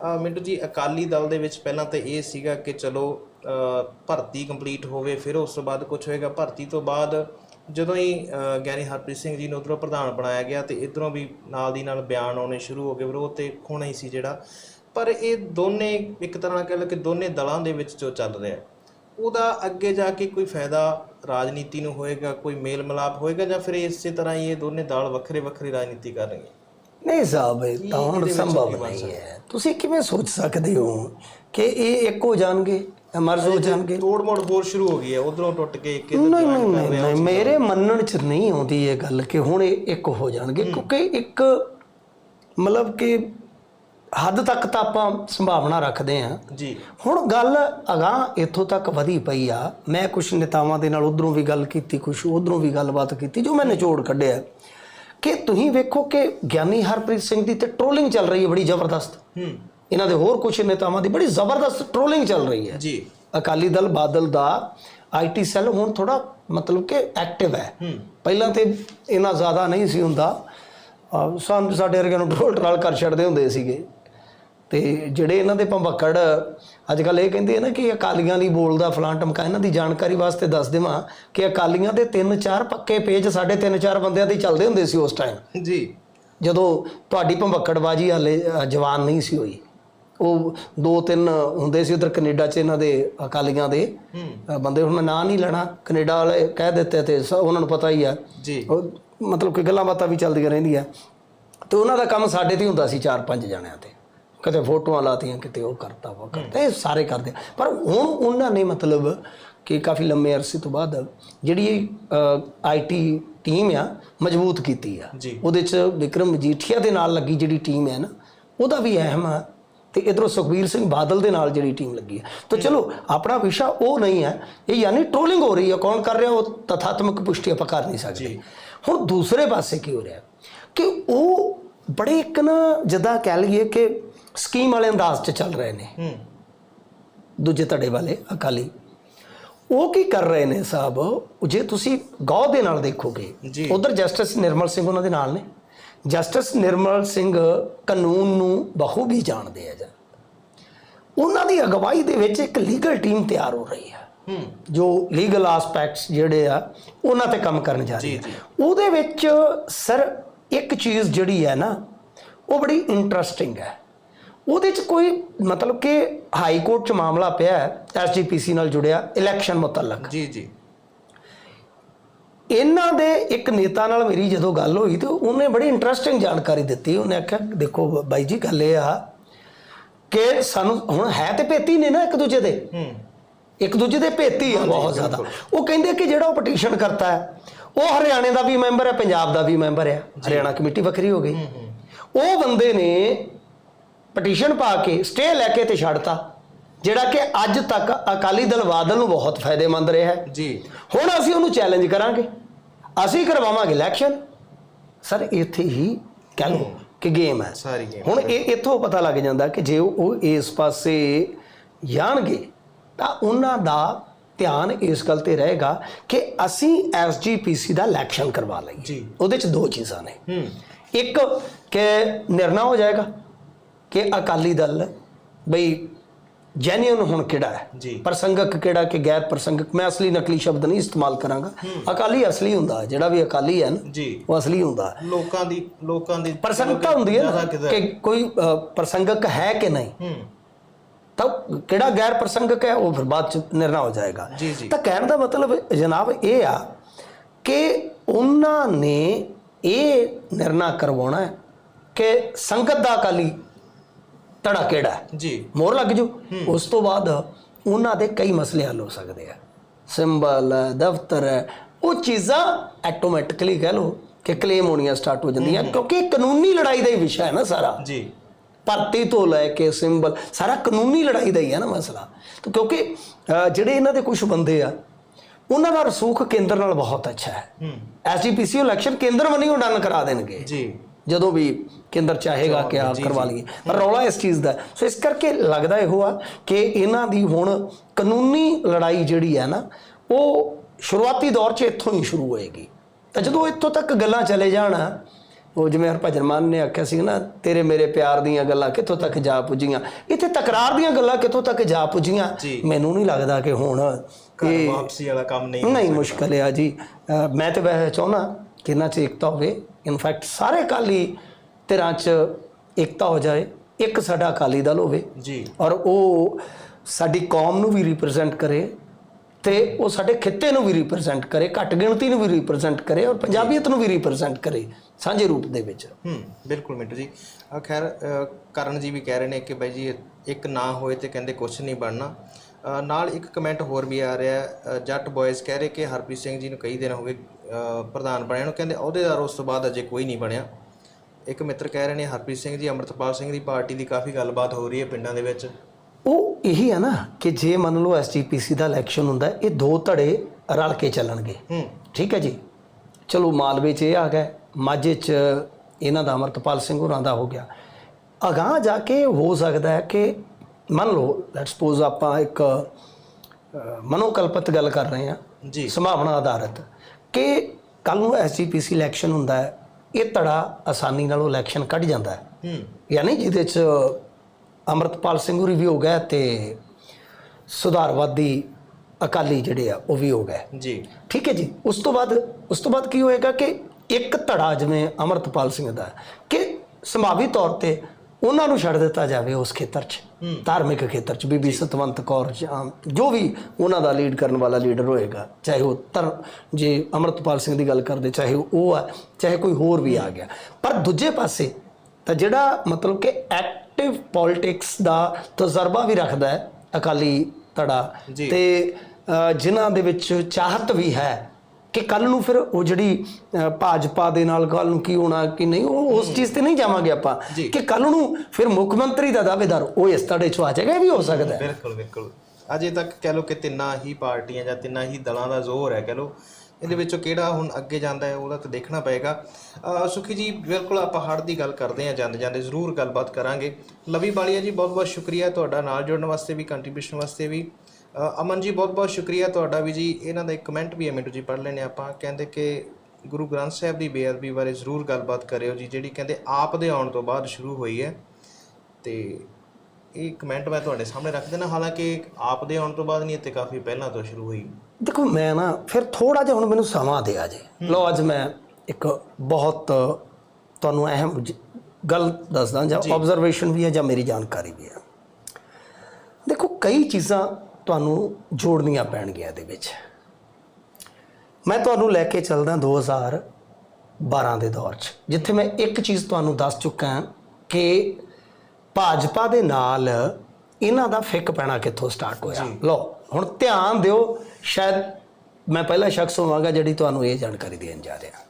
ਮਿੰਟੂ ਜੀ, ਅਕਾਲੀ ਦਲ ਦੇ ਵਿੱਚ ਪਹਿਲਾਂ ਤਾਂ ਇਹ ਸੀਗਾ ਕਿ ਚਲੋ ਭਰਤੀ ਕੰਪਲੀਟ ਹੋਵੇ, ਫਿਰ ਉਸ ਤੋਂ ਬਾਅਦ ਕੁਝ ਹੋਏਗਾ। ਭਰਤੀ ਤੋਂ ਬਾਅਦ ਜਦੋਂ ਹੀ ਗਿਆਨੀ ਹਰਪ੍ਰੀਤ ਸਿੰਘ ਜੀ ਨੂੰ ਉਧਰੋਂ ਪ੍ਰਧਾਨ ਬਣਾਇਆ ਗਿਆ ਤੇ ਇਧਰੋਂ ਵੀ ਨਾਲ ਦੀ ਨਾਲ ਬਿਆਨ ਆਉਣੇ ਸ਼ੁਰੂ ਹੋ ਗਏ ਵਿਰੋਧ ਤੇ ਖੋਣਾ ਹੀ ਸੀ ਜਿਹੜਾ। ਪਰ ਇਹ ਦੋਨੇ, ਇੱਕ ਤਰ੍ਹਾਂ ਕਹਿ ਲਓ ਕਿ ਦੋਨੇ ਦਲਾਂ ਦੇ ਵਿੱਚ ਜੋ ਚੱਲ ਰਿਹਾ, ਉਹਦਾ ਅੱਗੇ ਜਾ ਕੇ ਕੋਈ ਫਾਇਦਾ ਰਾਜਨੀਤੀ ਨੂੰ ਹੋਏਗਾ, ਕੋਈ ਮੇਲ ਮਿਲਾਪ ਹੋਏਗਾ ਜਾਂ ਫਿਰ ਇਸੇ ਤਰ੍ਹਾਂ ਹੀ ਇਹ ਦੋਨੇ ਦਲ ਵੱਖਰੇ ਵੱਖਰੇ ਰਾਜਨੀਤੀ ਕਰਨਗੇ ਨਹੀਂ ਸਾਹਿਬ ਇਹ ਤਾਂ ਹੁਣ ਸੰਭਵ ਨਹੀਂ ਹੈ। ਤੁਸੀਂ ਕਿਵੇਂ ਸੋਚ ਸਕਦੇ ਹੋ ਕਿ ਇਹ ਇੱਕ ਹੋ ਜਾਣਗੇ ਮਰਜ਼ ਹੋ ਜਾਣਗੇ? ਤੋੜ ਮੋੜ ਹੋਰ ਸ਼ੁਰੂ ਹੋ ਗਈ ਹੈ ਉਧਰੋਂ ਟੁੱਟ ਕੇ ਇੱਕ ਇੱਧਰ ਨਹੀਂ ਨਹੀਂ ਨਹੀਂ ਮੇਰੇ ਮੰਨਣ ਚ ਨਹੀਂ ਆਉਂਦੀ ਇਹ ਗੱਲ ਕਿ ਹੁਣ ਇਹ ਇੱਕ ਹੋ ਜਾਣਗੇ ਕਿਉਂਕਿ ਇੱਕ ਮਤਲਬ ਕਿ ਹੱਦ ਤੱਕ ਤਾਂ ਆਪਾਂ ਸੰਭਾਵਨਾ ਰੱਖਦੇ ਹਾਂ। ਜੀ। ਹੁਣ ਗੱਲ ਅਗਾਂਹ ਇੱਥੋਂ ਤੱਕ ਵਧੀ ਪਈ ਆ। ਮੈਂ ਕੁਝ ਨੇਤਾਵਾਂ ਦੇ ਨਾਲ ਉਧਰੋਂ ਵੀ ਗੱਲ ਕੀਤੀ ਕੁਝ ਉਧਰੋਂ ਵੀ ਗੱਲਬਾਤ ਕੀਤੀ ਜੋ ਮੈਂ ਨਿਚੋੜ ਕੱਢਿਆ। ਕਿ ਤੁਸੀਂ ਵੇਖੋ ਕਿ ਗਿਆਨੀ ਹਰਪ੍ਰੀਤ ਸਿੰਘ ਦੀ ਤੇ ਟ੍ਰੋਲਿੰਗ ਚੱਲ ਰਹੀ ਹੈ ਬੜੀ ਜ਼ਬਰਦਸਤ। ਹੂੰ। ਇਹਨਾਂ ਦੇ ਹੋਰ ਕੁਝ ਨੇਤਾਵਾਂ ਦੀ ਬੜੀ ਜ਼ਬਰਦਸਤ ਟ੍ਰੋਲਿੰਗ ਚੱਲ ਰਹੀ ਹੈ। ਜੀ। ਅਕਾਲੀ ਦਲ ਬਾਦਲ ਦਾ ਆਈਟੀ ਸੈੱਲ ਹੁਣ ਥੋੜਾ ਮਤਲਬ ਕਿ ਐਕਟਿਵ ਹੈ। ਪਹਿਲਾਂ ਤੇ ਇਹਨਾਂ ਜ਼ਿਆਦਾ ਨਹੀਂ ਸੀ ਹੁੰਦਾ। ਸਾਨੂੰ ਸਾਡੇ ਵਰਗਿਆਂ ਨੂੰ ਢੋਲ ਟਰਾਲ ਕਰ ਛੱਡਦੇ ਹੁੰਦੇ ਸੀਗੇ। ਤੇ ਜਿਹੜੇ ਇਹਨਾਂ ਦੇ ਭੰਬਕੜ ਅੱਜ ਕੱਲ ਇਹ ਕਹਿੰਦੇ ਆ ਨਾ ਕਿ ਅਕਾਲੀਆਂ ਲਈ ਬੋਲਦਾ ਫਲਾਂ ਟਮਕਾ ਇਹਨਾਂ ਦੀ ਜਾਣਕਾਰੀ ਵਾਸਤੇ ਦੱਸ ਦੇਵਾਂ ਕਿ ਅਕਾਲੀਆਂ ਦੇ ਤਿੰਨ ਚਾਰ ਪੱਕੇ ਪੇਜ ਸਾਡੇ ਤਿੰਨ ਚਾਰ ਬੰਦਿਆਂ ਦੇ ਚੱਲਦੇ ਹੁੰਦੇ ਸੀ ਉਸ ਟਾਈਮ ਜੀ। ਜਦੋਂ ਤੁਹਾਡੀ ਭੰਬਕੜਬਾਜੀ ਹਾਲੇ ਜਵਾਨ ਨਹੀਂ ਸੀ ਹੋਈ। ਉਹ ਦੋ ਤਿੰਨ ਹੁੰਦੇ ਸੀ ਉਧਰ ਕੈਨੇਡਾ 'ਚ ਇਹਨਾਂ ਦੇ ਅਕਾਲੀਆਂ ਦੇ। ਬੰਦੇ ਹੁਣ ਮੈਂ ਨਾਂ ਨਹੀਂ ਲੈਣਾ ਕੈਨੇਡਾ ਵਾਲੇ ਕਹਿ ਦਿੱਤੇ ਤੇ ਉਹਨਾਂ ਨੂੰ ਪਤਾ ਹੀ ਆ। ਜੀ। ਉਹ ਮਤਲਬ ਕਿ ਗੱਲਾਂ ਬਾਤਾਂ ਵੀ ਚੱਲਦੀਆਂ ਰਹਿੰਦੀਆਂ। ਤੇ ਉਹਨਾਂ ਦਾ ਕੰਮ ਸਾਡੇ ਤੇ ਹੁੰਦਾ ਸੀ ਚਾਰ ਪੰਜ ਜਣਿਆਂ ਤੇ। ਕਿਤੇ ਫੋਟੋਆਂ ਲਾਤੀਆਂ ਕਿਤੇ ਉਹ ਕਰਤਾ ਉਹ ਕਰਤਾ ਇਹ ਸਾਰੇ ਕਰਦੇ। ਆ। ਪਰ ਹੁਣ ਉਹਨਾਂ ਨੇ ਮਤਲਬ ਕਿ ਕਾਫੀ ਲੰਮੇ ਅਰਸੇ ਤੋਂ ਬਾਅਦ ਜਿਹੜੀ ਆਈਟੀ ਟੀਮ ਆ ਮਜ਼ਬੂਤ ਕੀਤੀ ਆ। ਉਹਦੇ ਚ ਵਿਕਰਮ ਮਜੀਠੀਆ ਦੇ ਨਾਲ ਲੱਗੀ ਜਿਹੜੀ ਟੀਮ ਹੈ ਨਾ ਉਹਦਾ ਵੀ ਅਹਿਮ ਆ। ਤੇ ਇਧਰੋਂ ਸੁਖਬੀਰ ਸਿੰਘ ਬਾਦਲ ਦੇ ਨਾਲ ਜਿਹੜੀ ਟੀਮ ਲੱਗੀ ਹੈ ਤਾਂ ਚਲੋ ਆਪਣਾ ਵਿਸ਼ਾ ਉਹ ਨਹੀਂ ਹੈ। ਇਹ ਯਾਨੀ ਟ੍ਰੋਲਿੰਗ ਹੋ ਰਹੀ ਹੈ ਕੌਣ ਕਰ ਰਿਹਾ ਉਹ ਤਥਾਤਮਕ ਪੁਸ਼ਟੀ ਆਪਾਂ ਕਰ ਨਹੀਂ ਸਕਦੇ। ਹੁਣ ਦੂਸਰੇ ਪਾਸੇ ਕੀ ਹੋ ਰਿਹਾ? ਕਿ ਉਹ ਬੜੇ ਇੱਕ ਨਾ ਜਦਾਂ ਕਹਿ ਲਈਏ ਕਿ ਸਕੀਮ ਵਾਲੇ ਅੰਦਾਜ਼ 'ਚ ਚੱਲ ਰਹੇ ਨੇ। ਹੂੰ। ਦੂਜੇ ਧੜੇ ਵਾਲੇ ਅਕਾਲੀ। ਉਹ ਕੀ ਕਰ ਰਹੇ ਨੇ ਸਾਹਿਬ? ਜੇ ਤੁਸੀਂ ਗੌਰ ਦੇ ਨਾਲ ਦੇਖੋਗੇ। ਉਧਰ ਜਸਟਿਸ ਨਿਰਮਲ ਸਿੰਘ ਉਹਨਾਂ ਦੇ ਨਾਲ ਨੇ। ਜਸਟਿਸ ਨਿਰਮਲ ਸਿੰਘ ਕਾਨੂੰਨ ਨੂੰ ਬਖੂਬੀ ਜਾਣਦੇ ਆ ਜਾਂ। ਉਹਨਾਂ ਦੀ ਅਗਵਾਈ ਦੇ ਵਿੱਚ ਇੱਕ ਲੀਗਲ ਟੀਮ ਤਿਆਰ ਹੋ ਰਹੀ ਹੈ ਹੂੰ। ਜੋ ਲੀਗਲ ਐਸਪੈਕਟਸ ਜਿਹੜੇ ਆ ਉਹਨਾਂ ਤੇ ਕੰਮ ਕਰਨ ਜਾ ਰਹੀ ਹੈ ਉਹਦੇ ਵਿੱਚ ਸਰ ਇੱਕ ਚੀਜ਼ ਜਿਹੜੀ ਹੈ ਨਾ ਉਹ ਬੜੀ ਇੰਟਰਸਟਿੰਗ ਹੈ ਉਹਦੇ ਚ ਕੋਈ ਮਤਲਬ ਕਿ ਹਾਈ ਕੋਰਟ ਚ ਮਾਮਲਾ ਪਿਆ ਹੈ ਐਸਜੀਪੀਸੀ ਨਾਲ ਜੁੜਿਆ ਇਲੈਕਸ਼ਨ ਮੁਤਲਕ। ਜੀ ਜੀ। ਇਹਨਾਂ ਦੇ ਇੱਕ ਨੇਤਾ ਨਾਲ ਮੇਰੀ ਜਦੋਂ ਗੱਲ ਹੋਈ ਤੇ ਉਹਨੇ ਬੜੀ ਇੰਟਰਸਟਿੰਗ ਜਾਣਕਾਰੀ ਦਿੱਤੀ। ਉਹਨੇ ਆਖਿਆ ਦੇਖੋ ਬਾਈ ਜੀ ਗੱਲ ਇਹ ਆ ਕਿ ਸਾਨੂੰ ਹੁਣ ਹੈ ਤੇ ਭੇਤੀ ਨੇ ਨਾ ਇੱਕ ਦੂਜੇ ਦੇ। ਹੂੰ। ਇੱਕ ਦੂਜੇ ਦੇ ਭੇਤੀ ਆ ਬਹੁਤ ਜ਼ਿਆਦਾ। ਉਹ ਕਹਿੰਦੇ ਕਿ ਜਿਹੜਾ ਉਹ ਪਟੀਸ਼ਨ ਕਰਤਾ ਹੈ ਉਹ ਹਰਿਆਣੇ ਦਾ ਵੀ ਮੈਂਬਰ ਹੈ ਪੰਜਾਬ ਦਾ ਵੀ ਮੈਂਬਰ ਹੈ। ਹਰਿਆਣਾ ਕਮੇਟੀ ਵੱਖਰੀ ਹੋ ਗਈ। ਉਹ ਬੰਦੇ ਨੇ ਪਟੀਸ਼ਨ ਪਾ ਕੇ ਸਟੇ ਲੈ ਕੇ ਤੇ ਛੱਡਤਾ ਜਿਹੜਾ ਕਿ ਅੱਜ ਤੱਕ ਅਕਾਲੀ ਦਲ ਬਾਦਲ ਨੂੰ ਬਹੁਤ ਫਾਇਦੇਮੰਦ ਰਿਹਾ ਹੈ। ਜੀ। ਹੁਣ ਅਸੀਂ ਉਹਨੂੰ ਚੈਲੰਜ ਕਰਾਂਗੇ। ਅਸੀਂ ਕਰਵਾਵਾਂਗੇ ਇਲੈਕਸ਼ਨ ਸਰ ਇੱਥੇ ਹੀ ਕਹਿ ਲਓ ਕਿ ਗੇਮ ਹੈ। ਸਾਰੀ game ਹੁਣ ਇਹ ਇੱਥੋਂ ਪਤਾ ਲੱਗ ਜਾਂਦਾ ਕਿ ਜੇ ਉਹ ਇਸ ਪਾਸੇ ਜਾਣਗੇ ਤਾਂ ਉਹਨਾਂ ਦਾ ਧਿਆਨ ਇਸ ਗੱਲ ਤੇ ਰਹੇਗਾ ਕਿ ਅਸੀਂ ਐਸਜੀਪੀਸੀ ਦਾ ਇਲੈਕਸ਼ਨ ਕਰਵਾ ਲਈਏ। ਜੀ। ਉਹਦੇ ਚ ਦੋ ਚੀਜ਼ਾਂ ਨੇ। ਇੱਕ ਕਿ ਨਿਰਣਾ ਹੋ ਜਾਏਗਾ। ਕਿ ਅਕਾਲੀ ਦਲ ਬਈ ਜੈਨੂਇਨ ਹੁਣ ਕਿਹੜਾ ਹੈ। ਪ੍ਰਸੰਗਕ ਕਿਹੜਾ ਕਿ ਗੈਰ ਪ੍ਰਸੰਗਕ? ਮੈਂ ਅਸਲੀ ਨਕਲੀ ਸ਼ਬਦ ਨਹੀਂ ਇਸਤੇਮਾਲ ਕਰਾਂਗਾ। ਅਕਾਲੀ ਅਸਲੀ ਹੁੰਦਾ ਜਿਹੜਾ ਵੀ ਅਕਾਲੀ ਹੈ ਨਾ ਉਹ ਅਸਲੀ ਹੁੰਦਾ ਲੋਕਾਂ ਦੀ ਲੋਕਾਂ ਦੀ ਪ੍ਰਸੰਗਤਾ ਹੁੰਦੀ ਹੈ ਕਿ ਕੋਈ ਪ੍ਰਸੰਗਕ ਹੈ ਕਿ ਨਹੀਂ? ਤਾਂ ਕਿਹੜਾ ਗੈਰ ਪ੍ਰਸੰਗਕ ਹੈ ਉਹ ਫਿਰ ਬਾਅਦ ਚ ਨਿਰਣਾ ਹੋ ਜਾਏਗਾ। ਤਾਂ ਕਹਿਣ ਦਾ ਮਤਲਬ ਜਨਾਬ ਇਹ ਆ ਕਿ ਉਹਨਾਂ ਨੇ ਇਹ ਨਿਰਣਾ ਕਰਵਾਉਣਾ ਹੈ ਕਿ ਸੰਗਤ ਦਾ ਅਕਾਲੀ ਧੜਾ ਕਿਹੜਾ ਹੈ? ਜੀ। ਮੋਹਰ ਲੱਗ ਜੂ? ਉਸ ਤੋਂ ਬਾਅਦ ਉਹਨਾਂ ਦੇ ਕਈ ਮਸਲੇ ਹੱਲ ਹੋ ਸਕਦੇ ਆ। ਸਿੰਬਲ ਦਫ਼ਤਰ ਉਹ ਚੀਜ਼ਾਂ ਆਟੋਮੈਟਿਕਲੀ ਕਹਿ ਲਓ ਕਿ ਕਲੇਮ ਹੋਣੀਆਂ ਸਟਾਰਟ ਹੋ ਜਾਂਦੀਆਂ ਕਿਉਂਕਿ ਕਾਨੂੰਨੀ ਲੜਾਈ ਦਾ ਹੀ ਵਿਸ਼ਾ ਹੈ ਨਾ ਸਾਰਾ। ਜੀ। ਭਰਤੀ ਤੋਂ ਲੈ ਕੇ ਸਿੰਬਲ ਸਾਰਾ ਕਾਨੂੰਨੀ ਲੜਾਈ ਦਾ ਹੀ ਹੈ ਨਾ ਮਸਲਾ। ਤਾਂ ਕਿਉਂਕਿ ਜਿਹੜੇ ਇਹਨਾਂ ਦੇ ਕੁਝ ਬੰਦੇ ਆ ਉਹਨਾਂ ਦਾ ਰਸੂਖ ਕੇਂਦਰ ਨਾਲ ਬਹੁਤ ਅੱਛਾ ਹੈ। ਹੂੰ। ਐਸਜੀਪੀਸੀ ਇਲੈਕਸ਼ਨ ਕੇਂਦਰ ਵੱਲੋਂ ਡਨ ਕਰਾ ਦੇਣਗੇ। ਜੀ। ਜਦੋਂ ਵੀ ਕੇਂਦਰ ਚਾਹੇਗਾ ਕਿ ਆ ਕਰਵਾ ਲਈਏ। ਪਰ ਰੌਲਾ ਇਸ ਚੀਜ਼ ਦਾ। ਸੋ ਇਸ ਕਰਕੇ ਲੱਗਦਾ ਇਹੋ ਆ ਕਿ ਇਹਨਾਂ ਦੀ ਹੁਣ ਕਾਨੂੰਨੀ ਲੜਾਈ ਜਿਹੜੀ ਹੈ ਨਾ ਉਹ ਸ਼ੁਰੂਆਤੀ ਦੌਰ 'ਚ ਇੱਥੋਂ ਹੀ ਸ਼ੁਰੂ ਹੋਏਗੀ। ਤਾਂ ਜਦੋਂ ਇੱਥੋਂ ਤੱਕ ਗੱਲਾਂ ਚਲੇ ਜਾਣ ਉਹ ਜਿਵੇਂ ਹਰਭਜਨ ਮਾਨ ਨੇ ਆਖਿਆ ਸੀ ਨਾ ਤੇਰੇ ਮੇਰੇ ਪਿਆਰ ਦੀਆਂ ਗੱਲਾਂ ਕਿੱਥੋਂ ਤੱਕ ਜਾ ਪੁੱਜੀਆਂ? ਇੱਥੇ ਤਕਰਾਰ ਦੀਆਂ ਗੱਲਾਂ ਕਿੱਥੋਂ ਤੱਕ ਜਾ ਪੁੱਜੀਆਂ। ਮੈਨੂੰ ਨਹੀਂ ਲੱਗਦਾ ਕਿ ਹੁਣ ਘਰ ਵਾਪਸੀ ਵਾਲਾ ਕੰਮ ਨਹੀਂ ਨਹੀਂ ਮੁਸ਼ਕਲ ਹੈ ਜੀ। ਮੈਂ ਤੇ ਵੈਸੇ ਚਾਹੁੰਦਾ ਕਿ ਇਹਨਾਂ 'ਚ ਏਕਤਾ ਹੋਵੇ। ਇਨਫੈਕਟ ਸਾਰੇ ਅਕਾਲੀ ਧਿਰਾਂ 'ਚ ਏਕਤਾ ਹੋ ਜਾਏ ਇੱਕ ਸਾਡਾ ਅਕਾਲੀ ਦਲ ਹੋਵੇ ਜੀ। ਔਰ ਉਹ ਸਾਡੀ ਕੌਮ ਨੂੰ ਵੀ ਰਿਪਰੈਜ਼ੈਂਟ ਕਰੇ ਤੇ ਉਹ ਸਾਡੇ ਖਿੱਤੇ ਨੂੰ ਵੀ ਰਿਪਰੈਜ਼ੈਂਟ ਕਰੇ ਘੱਟ ਗਿਣਤੀ ਨੂੰ ਵੀ ਰਿਪਰੈਜ਼ੈਂਟ ਕਰੇ ਔਰ ਪੰਜਾਬੀਅਤ ਨੂੰ ਵੀ ਰਿਪਰੈਜ਼ੈਂਟ ਕਰੇ ਸਾਂਝੇ ਰੂਪ ਦੇ ਵਿੱਚ। ਹੂੰ ਬਿਲਕੁਲ ਮਿੰਟੂ ਜੀ। ਖੈਰ ਕਰਨ ਜੀ ਵੀ ਕਹਿ ਰਹੇ ਨੇ ਕਿ ਬਾਈ ਜੀ ਇੱਕ ਨਾ ਹੋਏ ਤੇ ਕਹਿੰਦੇ ਕੁਝ ਨਹੀਂ ਬਣਨਾ। ਨਾਲ ਇੱਕ ਕਮੈਂਟ ਹੋਰ ਵੀ ਆ ਰਿਹਾ ਜੱਟ ਬॉयਜ਼ ਕਹਿ ਰਹੇ ਕਿ ਹਰਪ੍ਰੀਤ ਸਿੰਘ ਜੀ ਨੂੰ ਕਈ ਦਿਨ ਹੋ ਗਏ ਪ੍ਰਧਾਨ ਬਣਿਆ ਨੂੰ। ਕਹਿੰਦੇ ਅਹੁਦੇਦਾਰ ਉਸ ਤੋਂ ਬਾਅਦ ਅਜੇ ਕੋਈ ਨਹੀਂ ਬਣਿਆ। ਇੱਕ ਮਿੱਤਰ ਕਹਿ ਰਹੇ ਨੇ ਹਰਪ੍ਰੀਤ ਸਿੰਘ ਜੀ ਅੰਮ੍ਰਿਤਪਾਲ ਸਿੰਘ ਦੀ ਪਾਰਟੀ ਦੀ ਕਾਫੀ ਗੱਲਬਾਤ ਹੋ ਰਹੀ ਹੈ ਪਿੰਡਾਂ ਦੇ ਵਿੱਚ। ਉਹ ਇਹੀ ਹੈ ਨਾ ਕਿ ਜੇ ਮੰਨ ਲਓ ਐਸਜੀਪੀਸੀ ਦਾ ਇਲੈਕਸ਼ਨ ਹੁੰਦਾ ਇਹ ਦੋ ਧੜੇ ਰਲ ਕੇ ਚੱਲਣਗੇ। ਠੀਕ ਹੈ ਜੀ? ਚਲੋ ਮਾਲਵੇ 'ਚ ਇਹ ਆ ਗਿਆ ਮਾਝੇ 'ਚ ਇਹਨਾਂ ਦਾ ਅਮਰਤਪਾਲ ਸਿੰਘ ਹੋਰਾਂ ਦਾ ਹੋ ਗਿਆ। ਅਗਾਂਹ ਜਾ ਕੇ ਹੋ ਸਕਦਾ ਹੈ ਕਿ ਮੰਨ ਲਓ ਲੈਟਸ ਸਪੋਜ਼ ਆਪਾਂ ਇੱਕ ਮਨੋਕਲਪਤ ਗੱਲ ਕਰ ਰਹੇ ਹਾਂ। ਜੀ। ਸੰਭਾਵਨਾ ਆਧਾਰਿਤ। ਕਿ ਕੱਲ ਨੂੰ ਐਸਜੀਪੀਸੀ ਇਲੈਕਸ਼ਨ ਹੁੰਦਾ ਹੈ ਇਹ ਧੜਾ ਆਸਾਨੀ ਨਾਲ ਇਲੈਕਸ਼ਨ ਕੱਢ ਜਾਂਦਾ ਹੈ। ਹੂੰ। ਯਾਨੀ ਜਿਹਦੇ 'ਚ ਅਮਰਤਪਾਲ ਸਿੰਘ ਹੋਰੀ ਵੀ ਹੋ ਗਿਆ ਤੇ ਸੁਧਾਰਵਾਦੀ ਅਕਾਲੀ ਜਿਹੜੇ ਆ ਉਹ ਵੀ ਹੋ ਗਏ। ਜੀ। ਠੀਕ ਹੈ ਜੀ। ਉਸ ਤੋਂ ਬਾਅਦ ਉਸ ਤੋਂ ਬਾਅਦ ਕੀ ਹੋਏਗਾ ਕਿ ਇੱਕ ਧੜਾ ਜਿਵੇਂ ਅਮਰਤਪਾਲ ਸਿੰਘ ਦਾ ਕਿ ਸੰਭਾਵੀ ਤੌਰ ਤੇ ਉਹਨਾਂ ਨੂੰ ਛੱਡ ਦਿੱਤਾ ਜਾਵੇ ਉਸ ਖੇਤਰ 'ਚ ਧਾਰਮਿਕ ਖੇਤਰ 'ਚ। ਬੀਬੀ ਸਤਵੰਤ ਕੌਰ ਜਾਂ ਜੋ ਵੀ ਉਹਨਾਂ ਦਾ ਲੀਡ ਕਰਨ ਵਾਲਾ ਲੀਡਰ ਹੋਏਗਾ ਚਾਹੇ ਉਹ ਧਰ ਜੇ ਅਮਰਤਪਾਲ ਸਿੰਘ ਦੀ ਗੱਲ ਕਰਦੇ ਚਾਹੇ ਉਹ ਆ ਚਾਹੇ ਕੋਈ ਹੋਰ ਵੀ ਆ ਗਿਆ। ਪਰ ਦੂਜੇ ਪਾਸੇ ਤਾਂ ਜਿਹੜਾ ਮਤਲਬ ਕਿ ਐਕਟਿਵ ਪੋਲਿਟਿਕਸ ਦਾ ਤਜਰਬਾ ਵੀ ਰੱਖਦਾ ਹੈ ਅਕਾਲੀ ਧੜਾ। ਤੇ ਜਿਨ੍ਹਾਂ ਦੇ ਵਿੱਚ ਚਾਹਤ ਵੀ ਹੈ ਕਿ ਕੱਲ ਨੂੰ ਫਿਰ ਉਹ ਜਿਹੜੀ ਭਾਜਪਾ ਦੇ ਨਾਲ ਕੱਲ ਨੂੰ ਕੀ ਹੋਣਾ ਕਿ ਨਹੀਂ ਉਹ ਉਸ ਚੀਜ਼ ਤੇ ਨਹੀਂ ਜਾਵਾਂਗੇ ਆਪਾਂ। ਕਿ ਕੱਲ ਨੂੰ ਫਿਰ ਮੁੱਖ ਮੰਤਰੀ ਦਾ ਦਾਅਵੇਦਾਰ ਉਹ ਇਸ ਤੜੇ ਚ ਆ ਜਾਏਗਾ ਇਹ ਵੀ ਹੋ ਸਕਦਾ ਹੈ। ਬਿਲਕੁਲ ਬਿਲਕੁਲ। ਅਜੇ ਤੱਕ ਕਹਿ ਲਓ ਕਿ ਤਿੰਨਾਂ ਹੀ ਪਾਰਟੀਆਂ ਜਾਂ ਤਿੰਨਾਂ ਹੀ ਦਲਾਂ ਦਾ ਜ਼ੋਰ ਹੈ ਕਹਿ ਲਓ। ਇਹਦੇ ਵਿੱਚੋਂ ਕਿਹੜਾ ਹੁਣ ਅੱਗੇ ਜਾਂਦਾ ਹੈ ਉਹਦਾ ਤਾਂ ਦੇਖਣਾ ਪਏਗਾ। ਸੁਖੀ ਜੀ ਬਿਲਕੁਲ ਆਪਾਂ ਹੜ੍ਹ ਦੀ ਗੱਲ ਕਰਦੇ ਹਾਂ ਜਾਂਦੇ ਜਾਂਦੇ ਜ਼ਰੂਰ ਗੱਲਬਾਤ ਕਰਾਂਗੇ। ਲਵੀ ਬਾਲੀਆ ਜੀ ਬਹੁਤ ਬਹੁਤ ਸ਼ੁਕਰੀਆ ਤੁਹਾਡਾ ਨਾਲ ਜੁੜਨ ਵਾਸਤੇ ਵੀ ਕੰਟਰੀਬਿਊਸ਼ਨ ਵਾਸਤੇ ਵੀ। ਅਮਨ ਜੀ ਬਹੁਤ ਬਹੁਤ ਸ਼ੁਕਰੀਆ ਤੁਹਾਡਾ ਵੀ ਜੀ। ਇਹਨਾਂ ਦਾ ਇੱਕ ਕਮੈਂਟ ਵੀ ਹੈ ਮਿੰਟੂ ਜੀ ਪੜ੍ਹ ਲੈਣੇ ਆਪਾਂ। ਕਹਿੰਦੇ ਕਿ ਗੁਰੂ ਗ੍ਰੰਥ ਸਾਹਿਬ ਦੀ ਬੇਅਦਬੀ ਬਾਰੇ ਜ਼ਰੂਰ ਗੱਲਬਾਤ ਕਰਿਓ ਜੀ ਜਿਹੜੀ ਕਹਿੰਦੇ ਆਪ ਦੇ ਆਉਣ ਤੋਂ ਬਾਅਦ ਸ਼ੁਰੂ ਹੋਈ ਹੈ। ਤੇ ਇਹ ਕਮੈਂਟ ਮੈਂ ਤੁਹਾਡੇ ਸਾਹਮਣੇ ਰੱਖ ਦੇਣਾ ਹਾਲਾਂਕਿ ਆਪ ਦੇ ਆਉਣ ਤੋਂ ਬਾਅਦ ਨਹੀਂ ਇੱਥੇ ਕਾਫੀ ਪਹਿਲਾਂ ਤੋਂ ਸ਼ੁਰੂ ਹੋਈ। ਦੇਖੋ ਮੈਂ ਨਾ ਫਿਰ ਥੋੜਾ ਜਿਹਾ ਹੁਣ ਮੈਨੂੰ ਸਮਾਂ ਦਿਆ ਜੇ। ਲਓ ਅੱਜ ਮੈਂ ਇੱਕ ਬਹੁਤ ਤੁਹਾਨੂੰ ਅਹਿਮ ਗੱਲ ਦੱਸਦਾ ਜਾਂ ਆਬਜ਼ਰਵੇਸ਼ਨ ਵੀ ਹੈ ਜਾਂ ਮੇਰੀ ਜਾਣਕਾਰੀ ਵੀ ਹੈ। ਦੇਖੋ ਕਈ ਚੀਜ਼ਾਂ ਤੁਹਾਨੂੰ ਜੋੜਨੀਆਂ ਪੈਣਗੀਆਂ ਇਹਦੇ ਵਿੱਚ। ਮੈਂ ਤੁਹਾਨੂੰ ਲੈ ਕੇ ਚੱਲਦਾ 2012 ਦੇ ਦੌਰ 'ਚ ਜਿੱਥੇ ਮੈਂ ਇੱਕ ਚੀਜ਼ ਤੁਹਾਨੂੰ ਦੱਸ ਚੁੱਕਾ ਹਾਂ ਕਿ ਭਾਜਪਾ ਦੇ ਨਾਲ ਇਹਨਾਂ ਦਾ ਫਿੱਕ ਪੈਣਾ ਕਿੱਥੋਂ ਸਟਾਰਟ ਹੋਇਆ। ਲਓ ਹੁਣ ਧਿਆਨ ਦਿਓ ਸ਼ਾਇਦ ਮੈਂ ਪਹਿਲਾ ਸ਼ਖਸ ਹੋਵਾਂਗਾ ਜਿਹੜੀ ਤੁਹਾਨੂੰ ਇਹ ਜਾਣਕਾਰੀ ਦੇਣ ਜਾ ਰਿਹਾ।